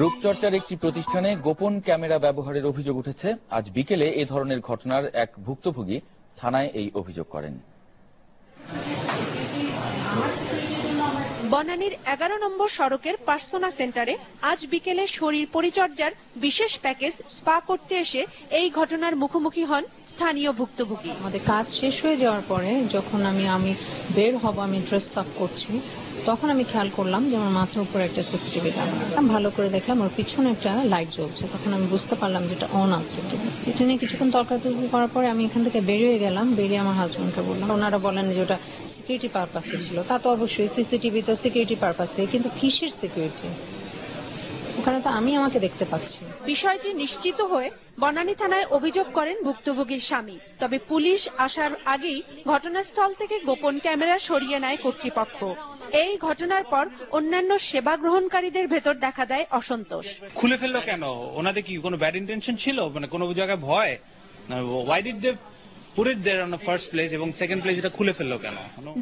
রূপচর্চার একটি প্রতিষ্ঠানে গোপন ক্যামেরা ব্যবহারের অভিযোগ উঠেছে। আজ বিকেলে এ ধরনের ঘটনার এক ভুক্তভোগী থানায় এই অভিযোগ করেন। বনানীর এগারো নম্বর সড়কের পার্সোনা সেন্টারে আজ বিকেলে শরীর পরিচর্যার বিশেষ প্যাকেজ স্পা করতে এসে এই ঘটনার মুখোমুখি হন স্থানীয় ভুক্তভোগী। আমাদের কাজ শেষ হয়ে যাওয়ার পরে যখন আমি আমি বের হব, আমি ড্রেস আপ করছি, তখন আমি খেয়াল করলাম যে আমার মাথার উপরে একটা সিসিটিভি ক্যামেরা। ভালো করে দেখলাম, ওর পিছনে একটা লাইট জ্বলছে। তখন আমি বুঝতে পারলাম যেটা অন আছে। এটা নিয়ে কিছুক্ষণ তর্কাতর্কি করার পরে আমি এখান থেকে বেরিয়ে গেলাম, বেরিয়ে আমার হাজবেন্ডকে বললাম। ওনারা বলেন যে ওটা সিকিউরিটি পারপাসে ছিল। তা তো অবশ্যই সিসিটিভি তো সিকিউরিটি পারপাসে কিন্তু কিসের সিকিউরিটি ওখানে তো আমি আমাকে দেখতে পাচ্ছি। বিষয়টি নিশ্চিত হয়ে বনানী থানায় অভিযোগ করেন ভুক্তভোগীর স্বামী। তবে পুলিশ আসার আগেই ঘটনাস্থল থেকে গোপন ক্যামেরা সরিয়ে নেয় কর্তৃপক্ষ। এই ঘটনার পর অন্যান্য সেবা গ্রহণকারীদের ভেতর দেখা দেয় অসন্তোষ। খুলে ফেলল কেন? ওনাদের কি কোনো ব্যাড ইন্টেনশন ছিল? মানে কোনো জায়গায় ভয়? ওয়াই ডিড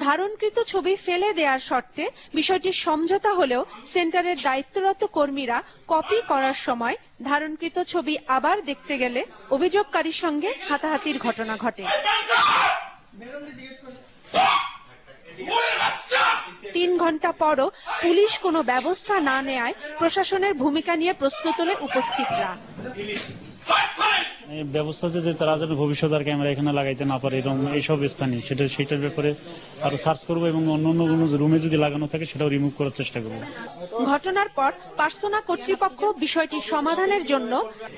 ধারণকৃত ছবি ফেলে দেওয়ার শর্তে বিষয়টি সমঝোতা হলেও সেন্টারের দায়িত্বরত কর্মীরা কপি করার সময় ধারণকৃত ছবি আবার দেখতে গেলে অভিযোগকারীর সঙ্গে হাতাহাতির ঘটনা ঘটে। তিন ঘণ্টা পরও পুলিশ কোনো ব্যবস্থা না নেয়ায় প্রশাসনের ভূমিকা নিয়ে প্রশ্ন তোলে উপস্থিতরা। ব্যবস্থা হচ্ছে যে তারা যেন ভবিষ্যৎ আর ক্যামেরা এখানে লাগাইতে না পারে এরকম এইসব স্থানে। সেটা সেটার ব্যাপারে আরও সার্চ করব এবং অন্য অন্য কোনো রুমে যদি লাগানো থাকে সেটাও রিমুভ করার চেষ্টা করব। ঘটনার পর পার্সোনা কর্তৃপক্ষ বিষয়টি সমাধানের জন্য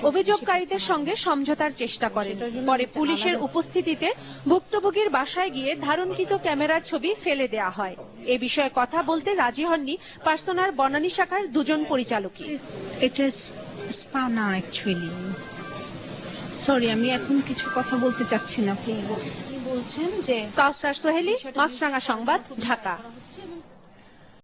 অভিযোগকারীদের সঙ্গে সমঝোতার চেষ্টা করেন। পরে পুলিশের উপস্থিতিতে ভুক্তভোগীর বাসায় গিয়ে ধারণকৃত ক্যামেরার ছবি ফেলে দেয়া হয়। এ বিষয়ে কথা বলতে রাজি হননি পার্সোনার বনানী শাখার দুজন পরিচালকই। এটা স্পা না অ্যাকচুয়ালি সরি আমি এখন কিছু কথা বলতে চাচ্ছি না প্লিজ বলছেন যে কাউসার সোহেলি, মাছরাঙা সংবাদ, ঢাকা।